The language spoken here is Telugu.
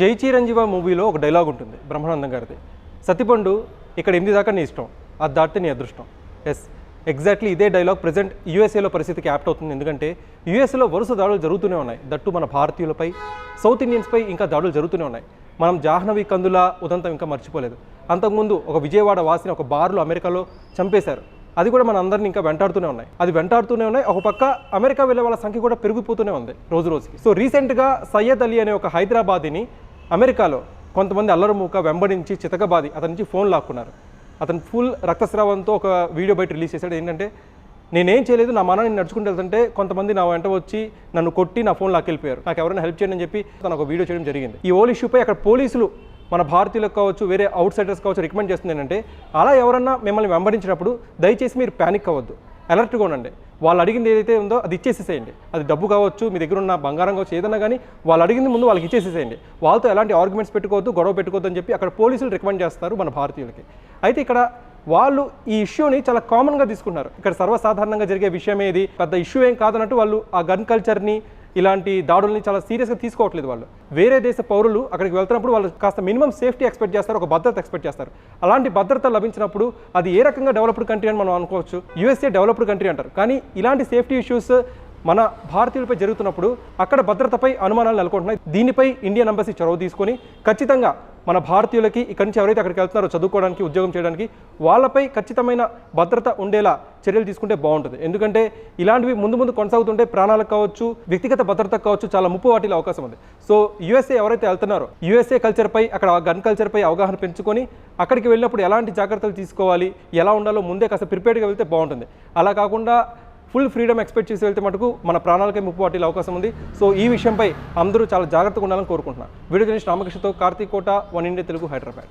జై చిరంజీవ మూవీలో ఒక డైలాగ్ ఉంటుంది బ్రహ్మానందం గారిది. సతిపండు ఇక్కడ ఎనిమిది దాకా నీ ఇష్టం అది దాటితే నీ అదృష్టం. ఎస్ ఎగ్జాక్ట్లీ ఇదే డైలాగ్ ప్రజెంట్ యూఎస్ఏలో పరిస్థితికి యాప్ట్ అవుతుంది. ఎందుకంటే యూఎస్ఏలో వరుస దాడులు జరుగుతూనే ఉన్నాయి. దట్టు మన భారతీయులపై సౌత్ ఇండియన్స్పై ఇంకా దాడులు జరుగుతూనే ఉన్నాయి. మనం జాహ్నవి కందుల ఉదంతం ఇంకా మర్చిపోలేదు. అంతకుముందు ఒక విజయవాడ వాసిని ఒక బార్లో అమెరికాలో చంపేశారు. అది కూడా మన అందరిని ఇంకా వెంటాడుతూనే ఉన్నాయి. అది వెంటాడుతూనే ఉన్నాయి. ఒక పక్క అమెరికా వెళ్ళే వాళ్ళ సంఖ్య కూడా పెరిగిపోతూనే ఉంది రోజు రోజుకి. సో రీసెంట్గా సయ్యద్ అలీ అనే ఒక హైదరాబాదీని అమెరికాలో కొంతమంది అల్లరుమూక వెంబడించి చితకబాది అతని నుంచి ఫోన్ లాక్కున్నారు. అతను ఫుల్ రక్తస్రావంతో ఒక వీడియో బయట రిలీజ్ చేశాడు. ఏంటంటే నేనేం చేయలేదు నా మనని నడుచుకుంటూ వెళ్తుంటే కొంతమంది నా వెంట వచ్చి నన్ను కొట్టి నా ఫోన్ లాక్కెళ్ళిపోయారు. నాకు ఎవరైనా హెల్ప్ చేయండి అని చెప్పి తను ఒక వీడియో చేయడం జరిగింది. ఈ ఓల్ ఇష్యూపై అక్కడ పోలీసులు మన భారతీయులకు కావచ్చు వేరే అవుట్ సైడర్స్ కావచ్చు రికమెండ్ చేస్తుంది ఏంటంటే అలా ఎవరన్నా మిమ్మల్ని వెంబడించినప్పుడు దయచేసి మీరు ప్యానిక్ అవ్వద్దు. అలర్ట్గా ఉండండి. వాళ్ళు అడిగింది ఏదైతే ఉందో అది ఇచ్చేసేసేయండి. అది డబ్బు కావచ్చు మీ దగ్గర ఉన్న బంగారం కావచ్చు ఏదైనా కానీ వాళ్ళు అడిగింది ముందు వాళ్ళకి ఇచ్చేసేసేయండి. వాళ్ళతో ఎలాంటి ఆర్గ్యుమెంట్స్ పెట్టుకోవద్దు గొడవ పెట్టుకోవద్దు అని చెప్పి అక్కడ పోలీసులు రికమెండ్ చేస్తారు మన భారతీయులకి. అయితే ఇక్కడ వాళ్ళు ఈ ఇష్యూని చాలా కామన్గా తీసుకున్నారు ఇక్కడ సర్వసాధారణంగా జరిగే విషయం ఏది పెద్ద ఇష్యూ ఏం కాదన్నట్టు వాళ్ళు ఆ గన్ కల్చర్ని ఇలాంటి దాడుల్ని చాలా సీరియస్గా తీసుకోవట్లేదు వాళ్ళు. వేరే దేశ పౌరులు అక్కడికి వెళ్తున్నప్పుడు వాళ్ళు కాస్త మినిమం సేఫ్టీ ఎక్స్పెక్ట్ చేస్తారు ఒక భద్రత ఎక్స్పెక్ట్ చేస్తారు. అలాంటి భద్రత లభించినప్పుడు అది ఏ రకంగా డెవలప్డ్ కంట్రీ అని మనం అనుకోవచ్చు. యూఎస్ఏ డెవలప్డ్ కంట్రీ అంటారు. కానీ ఇలాంటి సేఫ్టీ ఇష్యూస్ మన భారతీయులపై జరుగుతున్నప్పుడు అక్కడ భద్రతపై అనుమానాలు నెలకొంటున్నాయి. దీనిపై ఇండియన్ ఎంబసీ చొరవ తీసుకొని ఖచ్చితంగా మన భారతీయులకి ఇక్కడి నుంచి ఎవరైతే అక్కడికి వెళ్తున్నారో చదువుకోవడానికి ఉద్యోగం చేయడానికి వాళ్ళపై ఖచ్చితమైన భద్రత ఉండేలా చర్యలు తీసుకుంటే బాగుంటుంది. ఎందుకంటే ఇలాంటివి ముందు ముందు కొనసాగుతుంటే ప్రాణాలకు కావచ్చు వ్యక్తిగత భద్రతకు కావచ్చు చాలా ముప్పు వాటిలో అవకాశం ఉంది. సో యూఎస్ఏ ఎవరైతే వెళ్తున్నారో యూఎస్ఏ కల్చర్పై అక్కడ గన్ కల్చర్పై అవగాహన పెంచుకొని అక్కడికి వెళ్ళినప్పుడు ఎలాంటి జాగ్రత్తలు తీసుకోవాలి ఎలా ఉండాలో ముందే కాస్త ప్రిపేర్డ్గా వెళ్తే బాగుంటుంది. అలా కాకుండా ఫుల్ ఫ్రీడమ్ ఎక్స్పెక్ట్ చేసి వెళ్తే మటుకు మన ప్రాణాలకే ముప్పు వాటిల్ అవకాశం ఉంది. సో ఈ విషయంపై అందరూ చాలా జాగ్రత్తగా ఉండాలని కోరుకుంటున్నాను. వీడియో గురించి రామకృష్ణతో కార్తీక్ కోట వన్ ఇండియా తెలుగు హైదరాబాద్